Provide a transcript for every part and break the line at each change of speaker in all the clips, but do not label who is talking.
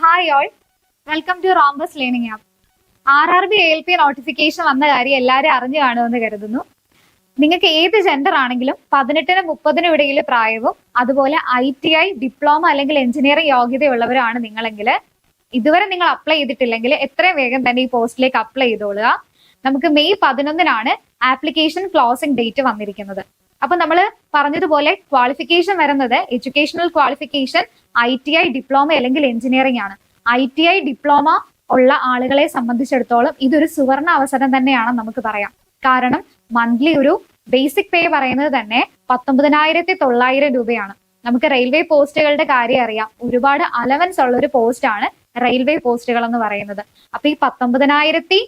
Hi all welcome to Rhombus learning app R R B L P notification വന്ന കാര്യം എല്ലാവരും അറിഞ്ഞു കാണുമെന്ന് കരുതുന്നു. നിങ്ങൾക്ക് ഏത് ജെൻഡർ ആണെങ്കിലും പതിനെട്ടിനും മുപ്പതിനും ഇടയിൽ പ്രായവും അതുപോലെ ഐ ടി ഐ ഡിപ്ലോമ അല്ലെങ്കിൽ എഞ്ചിനീയറിംഗ് യോഗ്യതയുള്ളവരാണ് നിങ്ങളെങ്കിൽ ഇതുവരെ നിങ്ങൾ അപ്ലൈ ചെയ്തിട്ടില്ലെങ്കിൽ എത്രയും വേഗം തന്നെ ഈ പോസ്റ്റിലേക്ക് അപ്ലൈ ചെയ്തോളുക. നമുക്ക് മെയ് പതിനൊന്നിനാണ് ആപ്ലിക്കേഷൻ ക്ലോസിംഗ് ഡേറ്റ് വന്നിരിക്കുന്നത്. അപ്പൊ നമ്മൾ പറഞ്ഞതുപോലെ ക്വാളിഫിക്കേഷൻ വരുന്നത് educational qualification I T I diploma അല്ലെങ്കിൽ എഞ്ചിനീയറിംഗ് ആണ്. ഐ ടി ഐ ഡിപ്ലോമ ഉള്ള ആളുകളെ സംബന്ധിച്ചിടത്തോളം ഇതൊരു സുവർണ അവസരം തന്നെയാണെന്ന് നമുക്ക് പറയാം. കാരണം മന്ത്ലി ഒരു ബേസിക് പേ പറയുന്നത് തന്നെ പത്തൊമ്പതിനായിരത്തി തൊള്ളായിരം രൂപയാണ്. നമുക്ക് റെയിൽവേ പോസ്റ്റുകളുടെ കാര്യം അറിയാം. ഒരുപാട് അലവൻസ് ഉള്ള ഒരു പോസ്റ്റാണ് റെയിൽവേ പോസ്റ്റുകൾ എന്ന് പറയുന്നത്. അപ്പൊ ഈ പത്തൊമ്പതിനായിരത്തി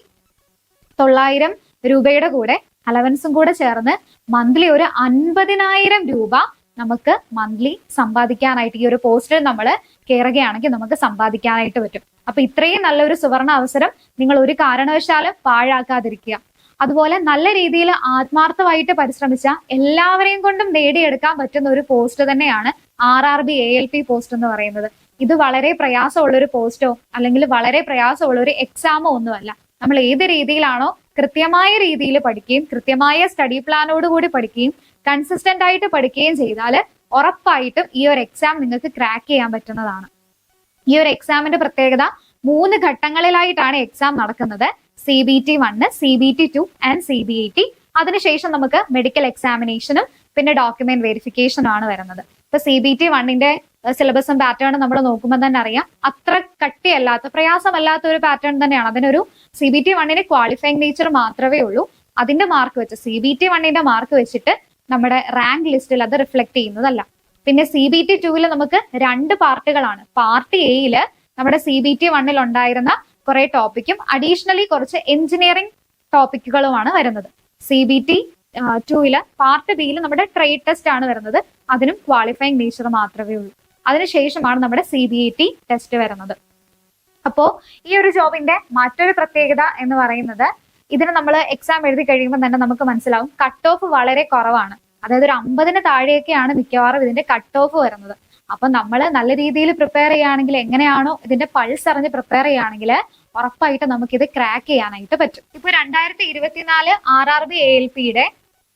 തൊള്ളായിരം രൂപയുടെ കൂടെ അലവൻസും കൂടെ ചേർന്ന് മന്ത്ലി ഒരു അൻപതിനായിരം രൂപ നമുക്ക് മന്ത്ലി സമ്പാദിക്കാനായിട്ട് ഈ ഒരു പോസ്റ്റിൽ നമ്മൾ കയറുകയാണെങ്കിൽ നമുക്ക് സമ്പാദിക്കാനായിട്ട് പറ്റും. അപ്പൊ ഇത്രയും നല്ലൊരു സുവർണ അവസരം നിങ്ങൾ ഒരു കാരണവശാലും പാഴാക്കാതിരിക്കുക. അതുപോലെ നല്ല രീതിയിൽ ആത്മാർത്ഥമായിട്ട് പരിശ്രമിച്ച എല്ലാവരെയും കൊണ്ടും നേടിയെടുക്കാൻ പറ്റുന്ന ഒരു പോസ്റ്റ് തന്നെയാണ് R R B A L P post എന്ന് പറയുന്നത്. ഇത് വളരെ പ്രയാസമുള്ള ഒരു പോസ്റ്റോ അല്ലെങ്കിൽ വളരെ പ്രയാസമുള്ള ഒരു എക്സാമോ ഒന്നുമല്ല. നമ്മൾ ഏത് രീതിയിലാണോ കൃത്യമായ രീതിയിൽ പഠിക്കുകയും കൃത്യമായ സ്റ്റഡി പ്ലാനോട് കൂടി പഠിക്കുകയും കൺസിസ്റ്റന്റ് ആയിട്ട് പഠിക്കുകയും ചെയ്താൽ ഉറപ്പായിട്ടും ഈ ഒരു എക്സാം നിങ്ങൾക്ക് ക്രാക്ക് ചെയ്യാൻ പറ്റുന്നതാണ്. ഈ ഒരു എക്സാമിന്റെ പ്രത്യേകത മൂന്ന് ഘട്ടങ്ങളിലായിട്ടാണ് എക്സാം നടക്കുന്നത്. C B T one C B T two and C B I T അതിനുശേഷം നമുക്ക് മെഡിക്കൽ എക്സാമിനേഷനും പിന്നെ ഡോക്യുമെന്റ് വെരിഫിക്കേഷനും ആണ് വരുന്നത്. ഇപ്പൊ സി ബി ടി വണ്ണിന്റെ സിലബസും പാറ്റേണും നമ്മൾ നോക്കുമ്പോൾ തന്നെ അറിയാം. അത്ര കട്ടിയല്ലാത്ത പ്രയാസമല്ലാത്ത ഒരു പാറ്റേൺ തന്നെയാണ്. അതിനൊരു സി ബി ടി വണ്ണിന് ക്വാളിഫയിങ് നേച്ചർ മാത്രമേ ഉള്ളൂ. അതിന്റെ മാർക്ക് വെച്ച് സി ബി ടി വണ്ണിന്റെ മാർക്ക് വെച്ചിട്ട് നമ്മുടെ റാങ്ക് ലിസ്റ്റിൽ അത് റിഫ്ലക്ട് ചെയ്യുന്നതല്ല. പിന്നെ സി ബി ടി ടുവിൽ നമുക്ക് രണ്ട് പാർട്ടുകളാണ്. പാർട്ട് എയിൽ നമ്മുടെ സി ബി ടി വണ്ണിൽ ഉണ്ടായിരുന്ന കുറെ ടോപ്പിക്കും അഡീഷണലി കുറച്ച് എഞ്ചിനീയറിംഗ് ടോപ്പിക്കുകളുമാണ് വരുന്നത്. സി ബി ടി ടുവിൽ പാർട്ട് ബിയിൽ നമ്മുടെ ട്രേഡ് ടെസ്റ്റ് ആണ് വരുന്നത്. അതിനും ക്വാളിഫയിങ് നേച്ചർ മാത്രമേ ഉള്ളൂ. അതിനുശേഷമാണ് നമ്മുടെ C B I T test വരുന്നത്. അപ്പോ ഈ ഒരു ജോബിന്റെ മറ്റൊരു പ്രത്യേകത എന്ന് പറയുന്നത് ഇതിന് നമ്മൾ എക്സാം എഴുതി കഴിയുമ്പോൾ തന്നെ നമുക്ക് മനസ്സിലാവും കട്ട് ഓഫ് വളരെ കുറവാണ്. അതായത് ഒരു അമ്പതിന് താഴെയൊക്കെയാണ് മിക്കവാറും ഇതിന്റെ കട്ട് ഓഫ് വരുന്നത്. അപ്പൊ നമ്മൾ നല്ല രീതിയിൽ പ്രിപ്പയർ ചെയ്യുകയാണെങ്കിൽ എങ്ങനെയാണോ ഇതിന്റെ പൾസ് അറിഞ്ഞ് പ്രിപ്പയർ ചെയ്യുകയാണെങ്കിൽ ഉറപ്പായിട്ട് നമുക്ക് ഇത് ക്രാക്ക് ചെയ്യാനായിട്ട് പറ്റും. ഇപ്പൊ രണ്ടായിരത്തി ഇരുപത്തിനാല് R R B A L പിയുടെ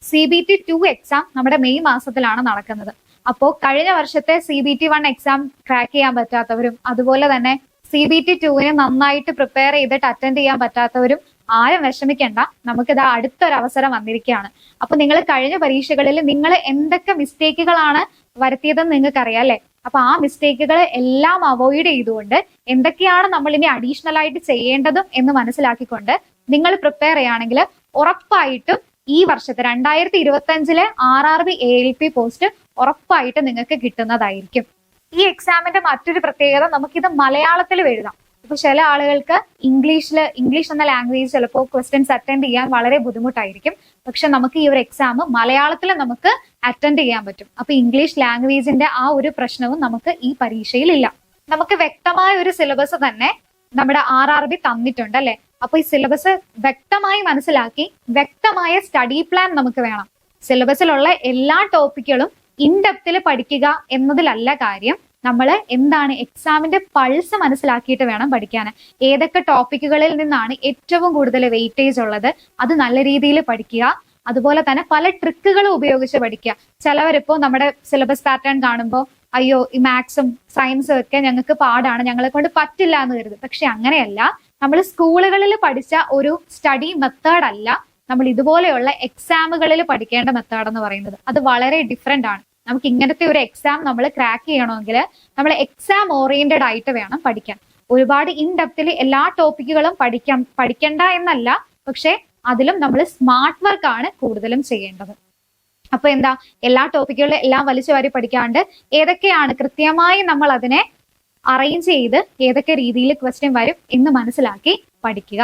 C B T two exam നമ്മുടെ മെയ് മാസത്തിലാണ് നടക്കുന്നത്. അപ്പോൾ കഴിഞ്ഞ വർഷത്തെ C B T one exam crack ചെയ്യാൻ പറ്റാത്തവരും അതുപോലെ തന്നെ സി ബി ടി ടുവിന് നന്നായിട്ട് പ്രിപ്പയർ ചെയ്തിട്ട് അറ്റൻഡ് ചെയ്യാൻ പറ്റാത്തവരും ആരും വിഷമിക്കേണ്ട. നമുക്കിത് അടുത്തൊരു അവസരം വന്നിരിക്കുകയാണ്. അപ്പൊ നിങ്ങൾ കഴിഞ്ഞ പരീക്ഷകളിൽ നിങ്ങൾ എന്തൊക്കെ മിസ്റ്റേക്കുകളാണ് വരുത്തിയതെന്ന് നിങ്ങൾക്ക് അറിയാം അല്ലെ? അപ്പൊ ആ മിസ്റ്റേക്കുകൾ എല്ലാം അവോയ്ഡ് ചെയ്തുകൊണ്ട് എന്തൊക്കെയാണ് നമ്മൾ ഇനി അഡീഷണൽ ആയിട്ട് ചെയ്യേണ്ടതും എന്ന് മനസ്സിലാക്കിക്കൊണ്ട് നിങ്ങൾ പ്രിപ്പയർ ചെയ്യുകയാണെങ്കിൽ ഉറപ്പായിട്ടും ഈ വർഷത്തെ രണ്ടായിരത്തി ഇരുപത്തി അഞ്ചിലെ R R B A L P post ഉറപ്പായിട്ട് നിങ്ങൾക്ക് കിട്ടുന്നതായിരിക്കും. ഈ എക്സാമിന്റെ മറ്റൊരു പ്രത്യേകത നമുക്കിത് മലയാളത്തിൽ എഴുതാം. ഇപ്പൊ ചില ആളുകൾക്ക് ഇംഗ്ലീഷിൽ ഇംഗ്ലീഷ് എന്ന ലാംഗ്വേജ് ചിലപ്പോൾ ക്വസ്റ്റ്യൻസ് അറ്റൻഡ് ചെയ്യാൻ വളരെ ബുദ്ധിമുട്ടായിരിക്കും. പക്ഷെ നമുക്ക് ഈ ഒരു എക്സാം മലയാളത്തിൽ നമുക്ക് അറ്റൻഡ് ചെയ്യാൻ പറ്റും. അപ്പൊ ഇംഗ്ലീഷ് ലാംഗ്വേജിന്റെ ആ ഒരു പ്രശ്നവും നമുക്ക് ഈ പരീക്ഷയിൽ ഇല്ല. നമുക്ക് വ്യക്തമായ ഒരു സിലബസ് തന്നെ നമ്മുടെ ആർ ആർ ബി തന്നിട്ടുണ്ട് അല്ലെ? അപ്പൊ ഈ സിലബസ് വ്യക്തമായി മനസ്സിലാക്കി വ്യക്തമായ സ്റ്റഡി പ്ലാൻ നമുക്ക് വേണം. സിലബസിലുള്ള എല്ലാ ടോപ്പിക്കുകളും ഇൻഡെപ്തിൽ പഠിക്കുക എന്നതിലല്ല കാര്യം. നമ്മൾ എന്താണ് എക്സാമിന്റെ പൾസ് മനസ്സിലാക്കിയിട്ട് വേണം പഠിക്കാൻ ഏതൊക്കെ ടോപ്പിക്കുകളിൽ നിന്നാണ് ഏറ്റവും കൂടുതൽ വെയിറ്റേജ് ഉള്ളത് അത് നല്ല രീതിയിൽ പഠിക്കുക. അതുപോലെ തന്നെ പല ട്രിക്കുകളും ഉപയോഗിച്ച് പഠിക്കുക. ചിലവരിപ്പോ നമ്മുടെ സിലബസ് പാറ്റേൺ കാണുമ്പോൾ അയ്യോ ഈ മാത്സും സയൻസും ഒക്കെ ഞങ്ങൾക്ക് പാടാണ് ഞങ്ങളെ കൊണ്ട് പറ്റില്ല എന്ന് കരുതും. പക്ഷെ അങ്ങനെയല്ല. നമ്മൾ സ്കൂളുകളിൽ പഠിച്ച ഒരു സ്റ്റഡി മെത്തേഡ് അല്ല നമ്മൾ ഇതുപോലെയുള്ള എക്സാമുകളിൽ പഠിക്കേണ്ട മെത്തേഡ് എന്ന് പറയുന്നത്. അത് വളരെ ഡിഫറെന്റ് ആണ്. നമുക്ക് ഇങ്ങനത്തെ ഒരു എക്സാം നമ്മൾ ക്രാക്ക് ചെയ്യണമെങ്കിൽ നമ്മൾ എക്സാം ഓറിയന്റഡ് ആയിട്ട് വേണം പഠിക്കാൻ. ഒരുപാട് ഇൻ ഡെപ്തിൽ എല്ലാ ടോപ്പിക്കുകളും പഠിക്കാം പഠിക്കണ്ട എന്നല്ല പക്ഷെ അതിലും നമ്മൾ സ്മാർട്ട് വർക്ക് ആണ് കൂടുതലും ചെയ്യേണ്ടത്. അപ്പൊ എന്താ എല്ലാ ടോപ്പിക്കുകളും എല്ലാം വലിച്ചു വാരി പഠിക്കാണ്ട് ഏതൊക്കെയാണ് കൃത്യമായി നമ്മൾ അതിനെ അറേഞ്ച് ചെയ്ത് ഏതൊക്കെ രീതിയിൽ ക്വസ്റ്റ്യൻ വരും എന്ന് മനസ്സിലാക്കി പഠിക്കുക.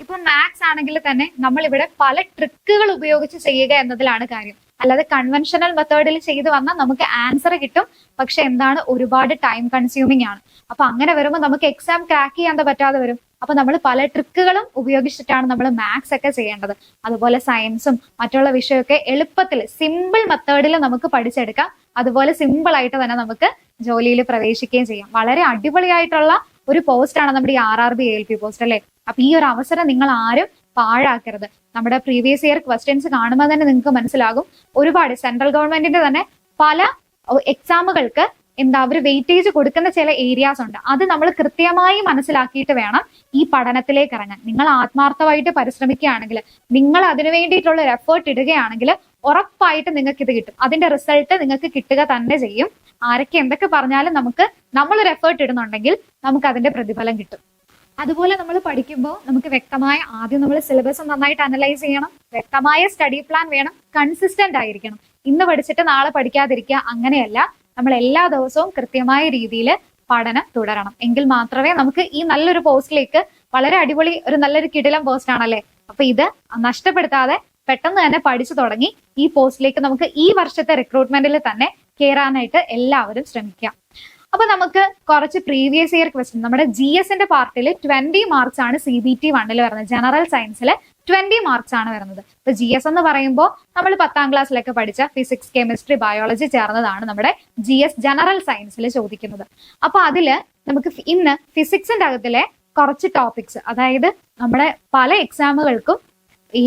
ഇപ്പൊ മാത്സ് ആണെങ്കിൽ തന്നെ നമ്മൾ ഇവിടെ പല ട്രിക്കുകൾ ഉപയോഗിച്ച് ചെയ്യുക എന്നതിലാണ് കാര്യം. അല്ലാതെ കൺവെൻഷണൽ മെത്തേഡിൽ ചെയ്തു വന്നാൽ നമുക്ക് ആൻസർ കിട്ടും. പക്ഷെ എന്താണ്? ഒരുപാട് ടൈം കൺസ്യൂമിങ് ആണ്. അപ്പൊ അങ്ങനെ വരുമ്പോൾ നമുക്ക് എക്സാം ക്രാക്ക് ചെയ്യാൻ പറ്റാതെ വരും? അപ്പൊ നമ്മൾ പല ട്രിക്കുകളും ഉപയോഗിച്ചിട്ടാണ് നമ്മൾ മാത്സ് ഒക്കെ ചെയ്യേണ്ടത്. അതുപോലെ സയൻസും മറ്റുള്ള വിഷയമൊക്കെ എളുപ്പത്തിൽ സിമ്പിൾ മെത്തേഡിൽ നമുക്ക് പഠിച്ചെടുക്കാം. അതുപോലെ സിമ്പിൾ ആയിട്ട് തന്നെ നമുക്ക് ജോലിയിൽ പ്രവേശിക്കുകയും ചെയ്യാം. വളരെ അടിപൊളിയായിട്ടുള്ള ഒരു പോസ്റ്റ് ആണ് നമ്മുടെ ഈ R R B L P post അല്ലേ? അപ്പൊ ഈ ഒരു അവസരം നിങ്ങൾ ആരും പാഴാക്കരുത്. നമ്മുടെ പ്രീവിയസ് ഇയർ ക്വസ്റ്റ്യൻസ് കാണുമ്പോൾ തന്നെ നിങ്ങൾക്ക് മനസ്സിലാകും. ഒരുപാട് സെൻട്രൽ ഗവൺമെന്റിന്റെ തന്നെ പല എക്സാമുകൾക്ക് എന്താ അവർ വെയിറ്റേജ് കൊടുക്കുന്ന ചില ഏരിയാസ് ഉണ്ട്. അത് നമ്മൾ കൃത്യമായി മനസ്സിലാക്കിയിട്ട് വേണം ഈ പഠനത്തിലേക്ക് ഇറങ്ങാൻ. നിങ്ങൾ ആത്മാർത്ഥമായിട്ട് പരിശ്രമിക്കുകയാണെങ്കിൽ നിങ്ങൾ അതിനു വേണ്ടിയിട്ടുള്ള ഒരു എഫേർട്ട് ഇടുകയാണെങ്കിൽ ഉറപ്പായിട്ട് നിങ്ങൾക്ക് ഇത് കിട്ടും. അതിന്റെ റിസൾട്ട് നിങ്ങൾക്ക് കിട്ടുക തന്നെ ചെയ്യും. ആരൊക്കെ എന്തൊക്കെ പറഞ്ഞാലും നമുക്ക് നമ്മളൊരു എഫേർട്ട് ഇടുന്നുണ്ടെങ്കിൽ നമുക്ക് അതിന്റെ പ്രതിഫലം കിട്ടും. അതുപോലെ നമ്മൾ പഠിക്കുമ്പോൾ നമുക്ക് വ്യക്തമായ ആദ്യം നമ്മൾ സിലബസ് നന്നായിട്ട് അനലൈസ് ചെയ്യണം. വ്യക്തമായ സ്റ്റഡി പ്ലാൻ വേണം. കൺസിസ്റ്റന്റ് ആയിരിക്കണം. ഇന്ന് പഠിച്ചിട്ട് നാളെ പഠിക്കാതിരിക്കുക അങ്ങനെയല്ല. നമ്മൾ എല്ലാ ദിവസവും കൃത്യമായ രീതിയിൽ പഠനം തുടരണം. എങ്കിൽ മാത്രമേ നമുക്ക് ഈ നല്ലൊരു പോസ്റ്റിലേക്ക് വളരെ അടിപൊളി ഒരു നല്ലൊരു കിടിലം പോസ്റ്റ് ആണല്ലേ? അപ്പൊ ഇത് നഷ്ടപ്പെടുത്താതെ പെട്ടെന്ന് തന്നെ പഠിച്ചു തുടങ്ങി ഈ പോസ്റ്റിലേക്ക് നമുക്ക് ഈ വർഷത്തെ റിക്രൂട്ട്മെന്റിൽ തന്നെ കയറാനായിട്ട് എല്ലാവരും ശ്രമിക്കാം. അപ്പൊ നമുക്ക് കുറച്ച് പ്രീവിയസ് ഇയർ ക്വസ്റ്റ്യൻ നമ്മുടെ ജി എസിന്റെ പാർട്ടിൽ ട്വന്റി മാർക്സ് ആണ് സി ബി ടി വണ്ണിൽ വരുന്നത്. ജനറൽ സയൻസിൽ ട്വന്റി മാർക്സ് ആണ് വരുന്നത്. ഇപ്പൊ ജി എസ് എന്ന് പറയുമ്പോൾ നമ്മൾ പത്താം ക്ലാസ്സിലൊക്കെ പഠിച്ച ഫിസിക്സ് കെമിസ്ട്രി ബയോളജി ചേർന്നതാണ് നമ്മുടെ ജി എസ് ജനറൽ സയൻസിൽ ചോദിക്കുന്നത്. അപ്പൊ അതിൽ നമുക്ക് ഇന്ന് ഫിസിക്സിന്റെ അകത്തിലെ കുറച്ച് ടോപ്പിക്സ് അതായത് നമ്മുടെ പല എക്സാമുകൾക്കും ഈ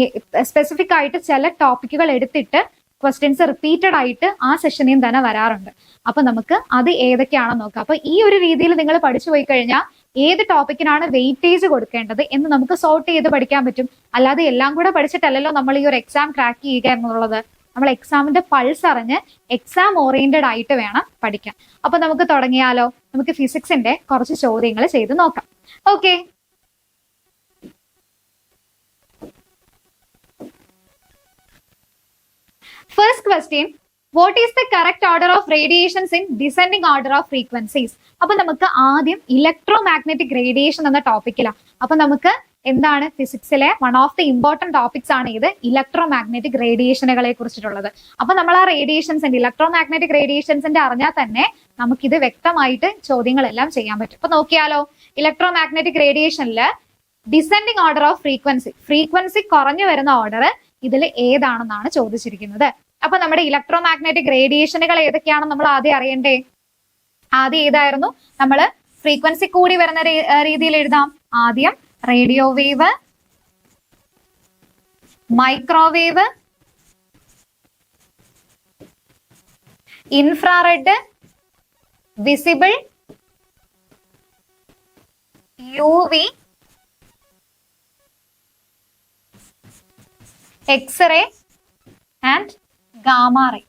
സ്പെസിഫിക് ആയിട്ട് ചില ടോപ്പിക്കുകൾ എടുത്തിട്ട് ക്വസ്റ്റ്യൻസ് റിപ്പീറ്റഡ് ആയിട്ട് ആ സെഷനിൽ തന്നെ വരാറുണ്ട്. അപ്പൊ നമുക്ക് അത് ഏതൊക്കെയാണെന്ന് നോക്കാം. അപ്പൊ ഈ ഒരു രീതിയിൽ നിങ്ങൾ പഠിച്ചു പോയി കഴിഞ്ഞാൽ ഏത് ടോപ്പിക്കിനാണ് വെയിറ്റേജ് കൊടുക്കേണ്ടത് എന്ന് നമുക്ക് സോർട്ട് ചെയ്ത് പഠിക്കാൻ പറ്റും. അല്ലാതെ എല്ലാം കൂടെ പഠിച്ചിട്ടല്ലല്ലോ നമ്മൾ ഈ ഒരു എക്സാം ക്രാക്ക് ചെയ്യുക എന്നുള്ളത്. നമ്മൾ എക്സാമിന്റെ പൾസ് അറിഞ്ഞ് എക്സാം ഓറിയന്റഡ് ആയിട്ട് വേണം പഠിക്കാൻ. അപ്പൊ നമുക്ക് തുടങ്ങിയാലോ? നമുക്ക് ഫിസിക്സിന്റെ കുറച്ച് ചോദ്യങ്ങൾ ചെയ്ത് നോക്കാം. Okay first question what is the correct order of radiations in descending order of frequencies അപ്പൊ നമുക്ക് ആദ്യം ഇലക്ട്രോ മാഗ്നറ്റിക് റേഡിയേഷൻ എന്ന ടോപ്പിക്കിലാണ് അപ്പൊ നമുക്ക് എന്താണ് ഫിസിക്സിലെ one of the important topics ആണ് ഇത് ഇലക്ട്രോ മാഗ്നറ്റിക് റേഡിയേഷനുകളെ കുറിച്ചിട്ടുള്ളത്. അപ്പൊ നമ്മൾ ആ റേഡിയേഷൻസിന്റെ ഇലക്ട്രോ മാഗ്നറ്റിക് റേഡിയേഷൻസിന്റെ അറിഞ്ഞാൽ തന്നെ നമുക്കിത് വ്യക്തമായിട്ട് ചോദ്യങ്ങളെല്ലാം ചെയ്യാൻ പറ്റും. അപ്പൊ നോക്കിയാലോ electro magnetic റേഡിയേഷനിൽ descending order of frequency frequency കുറഞ്ഞു വരുന്ന ഓർഡർ ഇതിൽ ഏതാണെന്നാണ് ചോദിച്ചിരിക്കുന്നത്. അപ്പൊ നമ്മുടെ ഇലക്ട്രോ മാഗ്നറ്റിക് റേഡിയേഷനുകൾ ഏതൊക്കെയാണെന്ന് നമ്മൾ ആദ്യം അറിയണ്ടേ? ആദ്യം ഏതായിരുന്നു? നമ്മൾ ഫ്രീക്വൻസി കൂടി വരുന്ന രീതിയിൽ എഴുതാം. ആദ്യം radio wave microwave infrared visible U V X-ray and gamma ray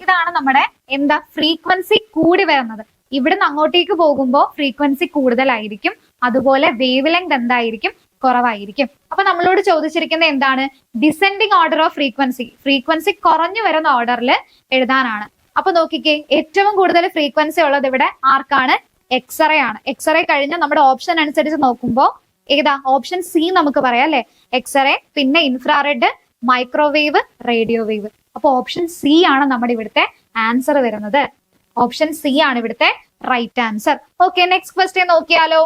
ഇതാണ് നമ്മുടെ എന്താ ഫ്രീക്വൻസി കൂടി വരുന്നത്. ഇവിടുന്ന് അങ്ങോട്ടേക്ക് പോകുമ്പോൾ ഫ്രീക്വൻസി കൂടുതലായിരിക്കും. അതുപോലെ വേവ് ലെങ്ത് എന്തായിരിക്കും? കുറവായിരിക്കും. അപ്പൊ നമ്മളോട് ചോദിച്ചിരിക്കുന്നത് എന്താണ്? Descending order of frequency. Frequency കുറഞ്ഞു വരുന്ന ഓർഡറിൽ എഴുതാനാണ്. അപ്പൊ നോക്കിക്കേ ഏറ്റവും കൂടുതൽ ഫ്രീക്വൻസി ഉള്ളത് ഇവിടെ ആർക്കാണ്? എക്സ്റേ ആണ്. എക്സ്റേ കഴിഞ്ഞ നമ്മുടെ ഓപ്ഷൻ അനുസരിച്ച് നോക്കുമ്പോൾ ഏതാ? ഓപ്ഷൻ സി നമുക്ക് പറയാം അല്ലെ? എക്സ്റേ പിന്നെ ഇൻഫ്രാറെഡ് മൈക്രോവേവ് റേഡിയോ വേവ് അപ്പൊ ഓപ്ഷൻ സി ആണ് നമ്മുടെ ഇവിടുത്തെ ആൻസർ വരുന്നത്. ഓപ്ഷൻ സി ആണ് ഇവിടുത്തെ right answer okay next question നോക്കിയാലോ.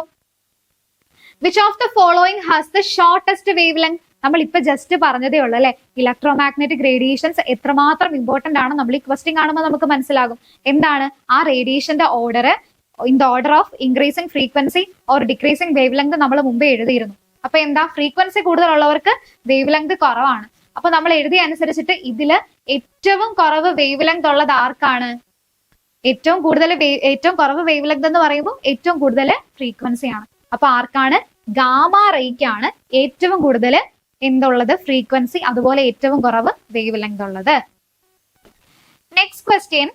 Which of the following has the shortest wave length നമ്മൾ ഇപ്പൊ ജസ്റ്റ് പറഞ്ഞതേ ഉള്ളൂ അല്ലെ? ഇലക്ട്രോ മാഗ്നറ്റിക് റേഡിയേഷൻസ് എത്രമാത്രം ഇമ്പോർട്ടന്റ് ആണ് നമ്മൾ ഈ ക്വസ്റ്റ്യൻ കാണുമ്പോൾ നമുക്ക് മനസ്സിലാകും. എന്താണ്? ആ റേഡിയേഷന്റെ order in the order of increasing frequency or decreasing wave length നമ്മൾ മുമ്പേ എഴുതിയിരുന്നു. അപ്പൊ എന്താ? ഫ്രീക്വൻസി കൂടുതലുള്ളവർക്ക് വേവ് ലെങ്ത് കുറവാണ്. അപ്പൊ നമ്മൾ എഴുതിയ അനുസരിച്ചിട്ട് ഇതിൽ ഏറ്റവും കുറവ് വേവ് ലെങ്ത് ഉള്ളത് ആർക്കാണ്? ഏറ്റവും കൂടുതൽ ഏറ്റവും കുറവ് വേവ് ലെങ്ത് എന്ന് പറയുമ്പോൾ ഏറ്റവും കൂടുതൽ ഫ്രീക്വൻസി ആണ്. അപ്പൊ ആർക്കാണ്? ഗാമ റേക്കാണ് ഏറ്റവും കൂടുതൽ എന്തുള്ളത്? ഫ്രീക്വൻസി അതുപോലെ ഏറ്റവും കുറവ് വേവ് ലെങ്ത് ഉള്ളത് next question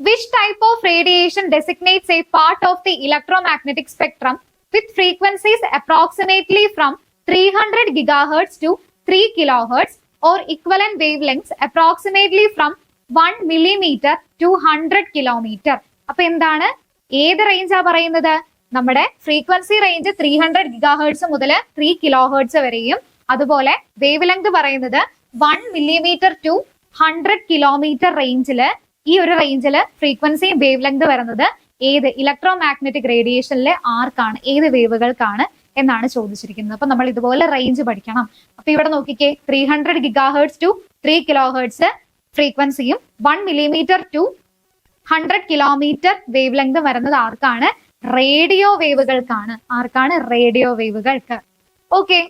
which type of radiation designates a part of the electromagnetic spectrum with frequencies approximately from three hundred gigahertz to three or equivalent wave lengths approximately from one millimetre to hundred kilometre അപ്പൊ എന്താണ്? ഏത് റേഞ്ചാ പറയുന്നത്? നമ്മുടെ frequency range three hundred gigahertz മുതൽ three kilohertz വരെയും. അതുപോലെ wave length പറയുന്നത് one millimetre to hundred kilometre റേഞ്ചിൽ ഈ ഒരു റേഞ്ചിൽ ഫ്രീക്വൻസിയും വേവ് ലെങ്ത് വരുന്നത് ഏത്? ഇലക്ട്രോ മാഗ്നറ്റിക് റേഡിയേഷനിലെ ആർക്കാണ്? ഏത് വേവുകൾക്കാണ് എന്നാണ് ചോദിച്ചിരിക്കുന്നത്. അപ്പൊ നമ്മൾ ഇതുപോലെ റേഞ്ച് പഠിക്കണം. അപ്പൊ ഇവിടെ നോക്കിക്കേ three hundred gigahertz to three kilohertz ഫ്രീക്വൻസിയും one millimetre to hundred kilometre wave length വരുന്നത് ആർക്കാണ്? റേഡിയോ വേവുകൾക്കാണ് ആർക്കാണ് radio വേവുകൾക്ക് okay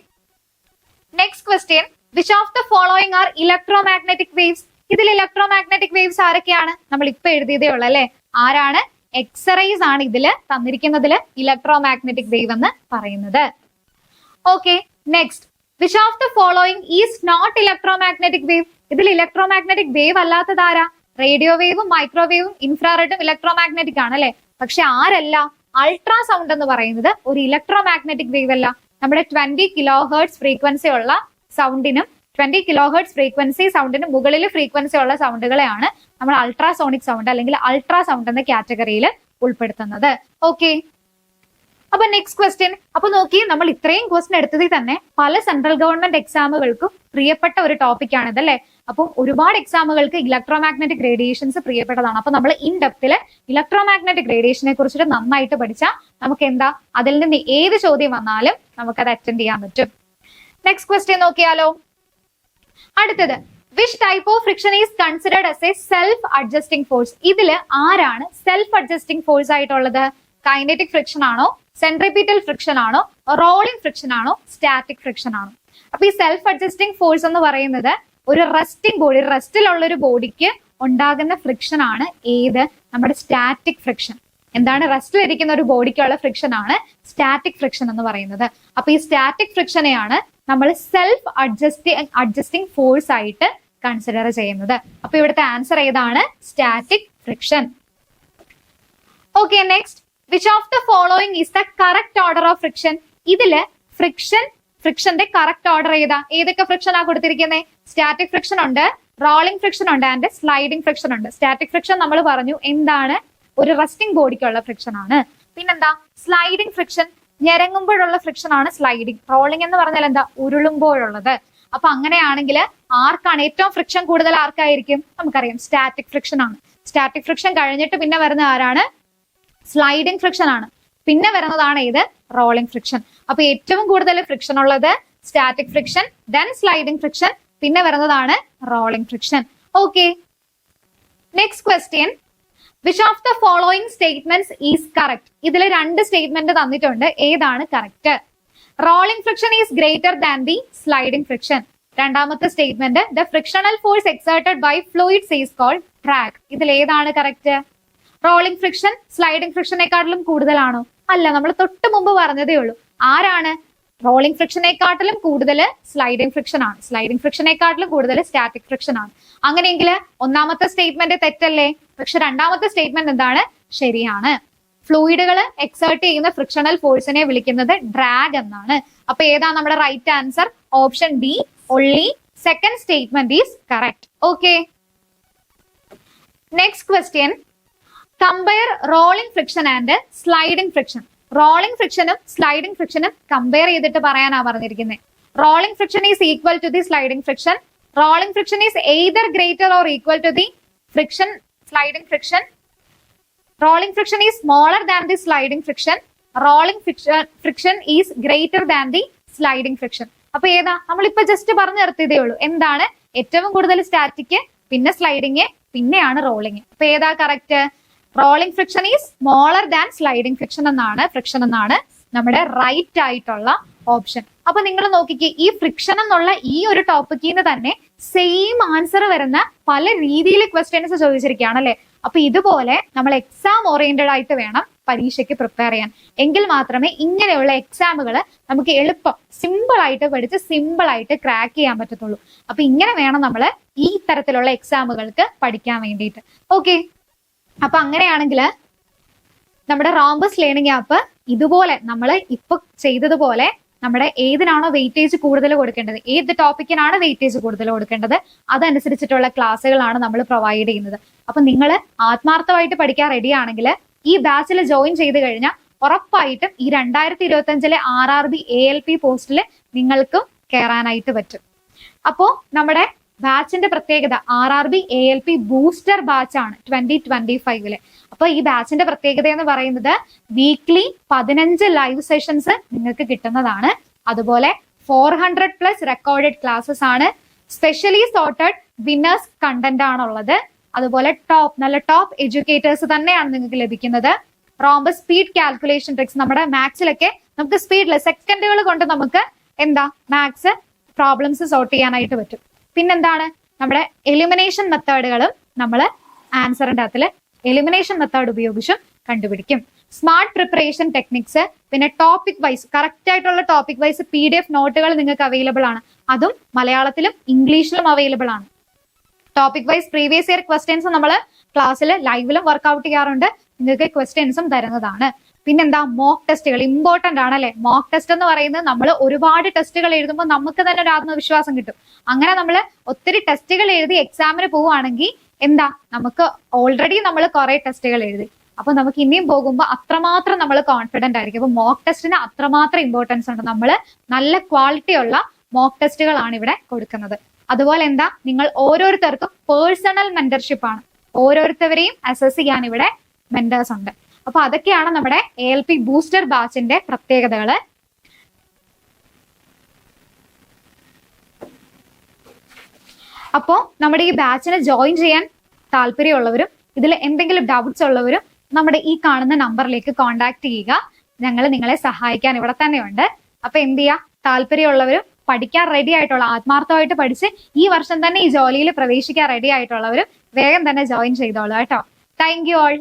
next question which of the following are electromagnetic waves ഇതിൽ ഇലക്ട്രോമാഗ്നറ്റിക് വേവ്സ് ആരൊക്കെയാണ്? നമ്മൾ ഇപ്പൊ എഴുതിയതേ ഉള്ളൂ അല്ലെ? ആരാണ്? എക്സ്റേസ് ആണ് ഇതിൽ ഇലക്ട്രോ മാഗ്നറ്റിക് വേവ് എന്ന് പറയുന്നത്. Okay next which of the following is not electro magnetic wave ഇതിൽ ഇലക്ട്രോ മാഗ്നറ്റിക് വേവ് അല്ലാത്തത് ആരാ റേഡിയോ വേവും മൈക്രോവേവും ഇൻഫ്രാറെഡും ഇലക്ട്രോ മാഗ്നറ്റിക് ആണ് അല്ലെ? പക്ഷെ ആരല്ല? അൾട്രാസൗണ്ട് എന്ന് പറയുന്നത് ഒരു ഇലക്ട്രോ മാഗ്നറ്റിക് വേവ് അല്ല. നമ്മുടെ ട്വന്റി കിലോ ഹേർട്സ് ഫ്രീക്വൻസി ഉള്ള സൗണ്ടിനും ട്വന്റി കിലോ ഹേർട്സ് ഫ്രീക്വൻസി സൗണ്ടിന് മുകളിൽ ഫ്രീക്വൻസി ഉള്ള സൗണ്ടുകളെയാണ് നമ്മൾ അൾട്രാസോണിക് സൗണ്ട് അല്ലെങ്കിൽ അൾട്രാ സൗണ്ട് എന്ന കാറ്റഗറിയിൽ ഉൾപ്പെടുത്തുന്നത്. ഓക്കെ അപ്പൊ നെക്സ്റ്റ് ക്വസ്റ്റ്യൻ അപ്പൊ നോക്കി നമ്മൾ ഇത്രയും ക്വസ്റ്റ്യൻ എടുത്തതിൽ തന്നെ പല സെൻട്രൽ ഗവൺമെന്റ് എക്സാമുകൾക്കും പ്രിയപ്പെട്ട ഒരു ടോപ്പിക് ആണിത് അല്ലെ അപ്പം ഒരുപാട് എക്സാമുകൾക്ക് ഇലക്ട്രോ ഇലക്ട്രോമാഗ്നറ്റിക് റേഡിയേഷൻസ് പ്രിയപ്പെട്ടതാണ്. അപ്പൊ നമ്മൾ ഇൻ ഡെപ്തിൽ ഇലക്ട്രോമാഗ്നറ്റിക് റേഡിയേഷനെ കുറിച്ചിട്ട് നന്നായിട്ട് പഠിച്ചാൽ നമുക്ക് എന്താ അതിൽ നിന്ന് ഏത് ചോദ്യം വന്നാലും നമുക്ക് അത് അറ്റൻഡ് ചെയ്യാൻ പറ്റും. നെക്സ്റ്റ് ക്വസ്റ്റ്യൻ നോക്കിയാലോ. അടുത്തത് which type of friction is considered as a self adjusting force ഇതിൽ ആരാണ് സെൽഫ് അഡ്ജസ്റ്റിംഗ് ഫോഴ്സ് ആയിട്ടുള്ളത്? കൈനറ്റിക് ഫ്രിക്ഷൻ ആണോ സെൻട്രിപീറ്റൽ ഫ്രിക്ഷൻ ആണോ റോളിംഗ് ഫ്രിക്ഷൻ ആണോ സ്റ്റാറ്റിക് ഫ്രിക്ഷൻ ആണോ? അപ്പൊ ഈ സെൽഫ് അഡ്ജസ്റ്റിംഗ് ഫോഴ്സ് എന്ന് പറയുന്നത് ഒരു റെസ്റ്റിംഗ് ബോഡി റെസ്റ്റിലുള്ള ഒരു ബോഡിക്ക് ഉണ്ടാകുന്ന ഫ്രിക്ഷൻ ആണ് ഏത്? നമ്മുടെ സ്റ്റാറ്റിക് ഫ്രിക്ഷൻ എന്താണ് റെസ്റ്റിലിരിക്കുന്ന ഒരു ബോഡിക്കുള്ള ഫ്രിക്ഷൻ ആണ് സ്റ്റാറ്റിക് ഫ്രിക്ഷൻ എന്ന് പറയുന്നത്. അപ്പൊ ഈ സ്റ്റാറ്റിക് ഫ്രിക്ഷനെയാണ് നമ്മൾ സെൽഫ് അഡ്ജസ്റ്റ് അഡ്ജസ്റ്റിംഗ് ഫോഴ്സ് ആയിട്ട് കൺസിഡർ ചെയ്യുന്നത്. അപ്പൊ ഇവിടുത്തെ ആൻസർ ഏതാണ്? Static friction okay next which of the following is the correct order of friction ഇതിൽ ഫ്രിക്ഷൻ ഫ്രിക്ഷന്റെ കറക്റ്റ് ഓർഡർ ഏതാ? ഏതൊക്കെ ഫ്രിക്ഷൻ ആ കൊടുത്തിരിക്കുന്നത് സ്റ്റാറ്റിക് ഫ്രിക്ഷൻ ഉണ്ട് റോളിംഗ് ഫ്രിക്ഷൻ ഉണ്ട് ആൻഡ് സ്ലൈഡിംഗ് ഫ്രിക്ഷൻ ഉണ്ട്. സ്റ്റാറ്റിക് ഫ്രിക്ഷൻ നമ്മൾ പറഞ്ഞു എന്താണ്? ഒരു റെസ്റ്റിംഗ് ബോഡിക്കുള്ള ഫ്രിക്ഷൻ ആണ്. പിന്നെന്താ? സ്ലൈഡിംഗ് ഫ്രിക്ഷൻ ഞെരങ്ങുമ്പോഴുള്ള ഫ്രിക്ഷൻ ആണ് സ്ലൈഡിങ് റോളിംഗ് എന്ന് പറഞ്ഞാൽ എന്താ? ഉരുളുമ്പോഴുള്ളത്. അപ്പൊ അങ്ങനെയാണെങ്കിൽ ആർക്കാണ് ഏറ്റവും ഫ്രിക്ഷൻ കൂടുതൽ ആർക്കായിരിക്കും? നമുക്കറിയാം. സ്റ്റാറ്റിക് ഫ്രിക്ഷൻ ആണ്. സ്റ്റാറ്റിക് ഫ്രിക്ഷൻ കഴിഞ്ഞിട്ട് പിന്നെ വരുന്ന ആരാണ്? സ്ലൈഡിംഗ് ഫ്രിക്ഷൻ ആണ്. പിന്നെ വരുന്നതാണ് ഇത് റോളിംഗ് ഫ്രിക്ഷൻ അപ്പൊ ഏറ്റവും കൂടുതൽ ഫ്രിക്ഷൻ ഉള്ളത് static friction then sliding friction പിന്നെ വരുന്നതാണ് rolling friction okay next question which of the following statements is correct ഇതിൽ രണ്ട് സ്റ്റേറ്റ്മെന്റ് തന്നിട്ടുണ്ട്. ഏതാണ് correct rolling friction is greater than the sliding friction രണ്ടാമത്തെ statement the frictional force exerted by fluids is called drag ഇതിൽ ഏതാണ് correct rolling friction sliding ഫ്രിക്ഷനെക്കാട്ടിലും കൂടുതലാണോ? അല്ല നമ്മൾ തൊട്ട് മുമ്പ് പറഞ്ഞതേ ഉള്ളൂ. ആരാണ് റോളിംഗ് ഫ്രിക്ഷനെക്കാട്ടിലും കൂടുതൽ സ്ലൈഡിംഗ് ഫ്രിക്ഷൻ ആണ്. സ്ലൈഡിംഗ് ഫ്രിക്ഷനെക്കാട്ടിലും കൂടുതൽ സ്റ്റാറ്റിക് ഫ്രിക്ഷൻ ആണ്. അങ്ങനെയെങ്കിൽ ഒന്നാമത്തെ സ്റ്റേറ്റ്മെന്റ് തെറ്റല്ലേ? പക്ഷെ രണ്ടാമത്തെ സ്റ്റേറ്റ്മെന്റ് എന്താണ്? ശരിയാണ്. ഫ്ലൂയിഡുകൾ എക്സേർട്ട് ചെയ്യുന്ന ഫ്രിക്ഷണൽ ഫോഴ്സിനെ വിളിക്കുന്നത് ഡ്രാഗ് എന്നാണ്. അപ്പൊ ഏതാ നമ്മുടെ right answer option B only second statement is correct okay next question compare rolling friction and sliding friction rolling ഫ്രിക്ഷനും sliding ഫ്രിക്ഷനും കമ്പയർ ചെയ്തിട്ട് പറയാനാ പറഞ്ഞിരിക്കുന്നത് rolling friction is equal to the sliding friction rolling friction is either greater or equal to the friction sliding friction rolling friction is smaller than the sliding friction rolling friction is greater than the sliding friction അപ്പൊ ഏതാ? നമ്മളിപ്പോ just പറഞ്ഞു നിർത്തിയതേ ഉള്ളൂ. എന്താണ്? ഏറ്റവും കൂടുതൽ static പിന്നെ sliding പിന്നെയാണ് റോളിംഗ് അപ്പൊ ഏതാ correct rolling friction is smaller than sliding friction എന്നാണ് ഫ്രിക്ഷൻ എന്നാണ് നമ്മുടെ റൈറ്റ് ആയിട്ടുള്ള ഓപ്ഷൻ അപ്പൊ നിങ്ങൾ നോക്കിക്കേ ഈ ഫ്രിക്ഷൻ എന്നുള്ള ഈ ഒരു ടോപ്പിക്കിൽ നിന്ന് തന്നെ സെയിം ആൻസർ വരുന്ന പല രീതിയിൽ ക്വസ്റ്റ്യൻസ് ചോദിച്ചിരിക്കുകയാണ് അല്ലെ? അപ്പൊ ഇതുപോലെ നമ്മൾ എക്സാം ഓറിയന്റഡ് ആയിട്ട് വേണം പരീക്ഷയ്ക്ക് പ്രിപ്പയർ ചെയ്യാൻ. എങ്കിൽ മാത്രമേ ഇങ്ങനെയുള്ള എക്സാമുകൾ നമുക്ക് എളുപ്പം സിമ്പിൾ ആയിട്ട് പഠിച്ച് സിമ്പിൾ ആയിട്ട് ക്രാക്ക് ചെയ്യാൻ പറ്റത്തുള്ളൂ. അപ്പൊ ഇങ്ങനെ വേണം നമ്മൾ ഈ തരത്തിലുള്ള എക്സാമുകൾക്ക് പഠിക്കാൻ വേണ്ടിയിട്ട്. ഓക്കെ അപ്പൊ അങ്ങനെയാണെങ്കിൽ നമ്മുടെ റോംബസ് ലേണിംഗ് ആപ്പ് ഇതുപോലെ നമ്മൾ ഇപ്പൊ ചെയ്തതുപോലെ നമ്മുടെ ഏതിനാണോ വെയിറ്റേജ് കൂടുതൽ കൊടുക്കേണ്ടത് ഏത് ടോപ്പിക്കിനാണ് വെയിറ്റേജ് കൂടുതൽ കൊടുക്കേണ്ടത് അതനുസരിച്ചിട്ടുള്ള ക്ലാസ്സുകളാണ് നമ്മൾ പ്രൊവൈഡ് ചെയ്യുന്നത്. അപ്പൊ നിങ്ങൾ ആത്മാർത്ഥമായിട്ട് പഠിക്കാൻ റെഡി ആണെങ്കിൽ ഈ ബാച്ചിൽ ജോയിൻ ചെയ്ത് കഴിഞ്ഞാൽ ഉറപ്പായിട്ടും ഈ രണ്ടായിരത്തി ഇരുപത്തി അഞ്ചിലെ R R B A L P പോസ്റ്റിൽ നിങ്ങൾക്കും കയറാനായിട്ട് പറ്റും. അപ്പോ നമ്മുടെ ബാച്ചിന്റെ പ്രത്യേകത R R B A L P booster batch ആണ് ട്വന്റി ട്വന്റി ഫൈവിൽ അപ്പൊ ഈ ബാച്ചിന്റെ പ്രത്യേകത എന്ന് പറയുന്നത് വീക്ക്ലി പതിനഞ്ച് ലൈവ് സെഷൻസ് നിങ്ങൾക്ക് കിട്ടുന്നതാണ്. അതുപോലെ four hundred plus recorded classes ആണ്. സ്പെഷ്യലി സോർട്ടഡ് വിന്നേഴ്സ് കണ്ടന്റ് ആണുള്ളത്. അതുപോലെ ടോപ്പ് നല്ല ടോപ്പ് എഡ്യൂക്കേറ്റേഴ്സ് തന്നെയാണ് നിങ്ങൾക്ക് ലഭിക്കുന്നത്. റോംബസ് സ്പീഡ് കാൽക്കുലേഷൻ ട്രിക്സ് നമ്മുടെ മാത്സിലൊക്കെ നമുക്ക് സ്പീഡിൽ സെക്കൻഡുകൾ കൊണ്ട് നമുക്ക് എന്താ മാത്സ് പ്രോബ്ലംസ് സോർട്ട് ചെയ്യാനായിട്ട് പറ്റും. പിന്നെന്താണ്? നമ്മുടെ എലിമിനേഷൻ മെത്തേഡുകളും നമ്മൾ ആൻസറിന്റെ അകത്തിൽ എലിമിനേഷൻ മെത്തേഡ് ഉപയോഗിച്ചും കണ്ടുപിടിക്കും. സ്മാർട്ട് പ്രിപ്പറേഷൻ ടെക്നിക്സ് പിന്നെ ടോപ്പിക് വൈസ് കറക്റ്റ് ആയിട്ടുള്ള topic wise P D F നോട്ടുകൾ നിങ്ങൾക്ക് അവൈലബിൾ ആണ്. അതും മലയാളത്തിലും ഇംഗ്ലീഷിലും അവൈലബിൾ ആണ്. Topic wise previous year questions നമ്മൾ ക്ലാസ്സിൽ ലൈവിലും വർക്ക്ഔട്ട് ചെയ്യാറുണ്ട്. നിങ്ങൾക്ക് ക്വസ്റ്റ്യൻസും തരുന്നതാണ്. പിന്നെന്താ? മോക്ക് ടെസ്റ്റുകൾ ഇമ്പോർട്ടന്റ് ആണ് അല്ലെ മോക്ക് ടെസ്റ്റ് എന്ന് പറയുന്നത് നമ്മൾ ഒരുപാട് ടെസ്റ്റുകൾ എഴുതുമ്പോൾ നമുക്ക് തന്നെ ഒരു ആത്മവിശ്വാസം കിട്ടും. അങ്ങനെ നമ്മൾ ഒത്തിരി ടെസ്റ്റുകൾ എഴുതി എക്സാമിന് പോവുകയാണെങ്കിൽ എന്താ? നമുക്ക് ഓൾറെഡി നമ്മൾ കുറെ ടെസ്റ്റുകൾ എഴുതി. അപ്പൊ നമുക്ക് ഇനിയും പോകുമ്പോൾ അത്രമാത്രം നമ്മൾ കോൺഫിഡന്റ് ആയിരിക്കും. അപ്പൊ മോക്ക് ടെസ്റ്റിന് അത്രമാത്രം ഇമ്പോർട്ടൻസ് ഉണ്ട്. നമ്മൾ നല്ല ക്വാളിറ്റി ഉള്ള മോക്ക് ടെസ്റ്റുകളാണ് ഇവിടെ കൊടുക്കുന്നത്. അതുപോലെ എന്താ? നിങ്ങൾ ഓരോരുത്തർക്കും പേഴ്സണൽ മെന്റർഷിപ്പ് ആണ്. ഓരോരുത്തവരെയും അസസ് ചെയ്യാൻ ഇവിടെ മെന്റേഴ്സ് ഉണ്ട്. അപ്പൊ അതൊക്കെയാണ് നമ്മുടെ എ എൽ പി ബൂസ്റ്റർ ബാച്ചിന്റെ പ്രത്യേകതകൾ അപ്പോൾ നമ്മുടെ ഈ ബാച്ചിനെ ജോയിൻ ചെയ്യാൻ താല്പര്യമുള്ളവരും ഇതിൽ എന്തെങ്കിലും ഡൗട്ട്സ് ഉള്ളവരും നമ്മുടെ ഈ കാണുന്ന നമ്പറിലേക്ക് കോൺടാക്ട് ചെയ്യുക. ഞങ്ങൾ നിങ്ങളെ സഹായിക്കാൻ ഇവിടെ തന്നെയുണ്ട്. അപ്പൊ എന്ത് ചെയ്യുക താല്പര്യമുള്ളവരും പഠിക്കാൻ റെഡി ആയിട്ടുള്ള ആത്മാർത്ഥമായിട്ട് പഠിച്ച് ഈ വർഷം തന്നെ ഈ ജോലിയിൽ പ്രവേശിക്കാൻ റെഡി ആയിട്ടുള്ളവരും വേഗം തന്നെ ജോയിൻ ചെയ്തോളൂ കേട്ടോ. Thank you all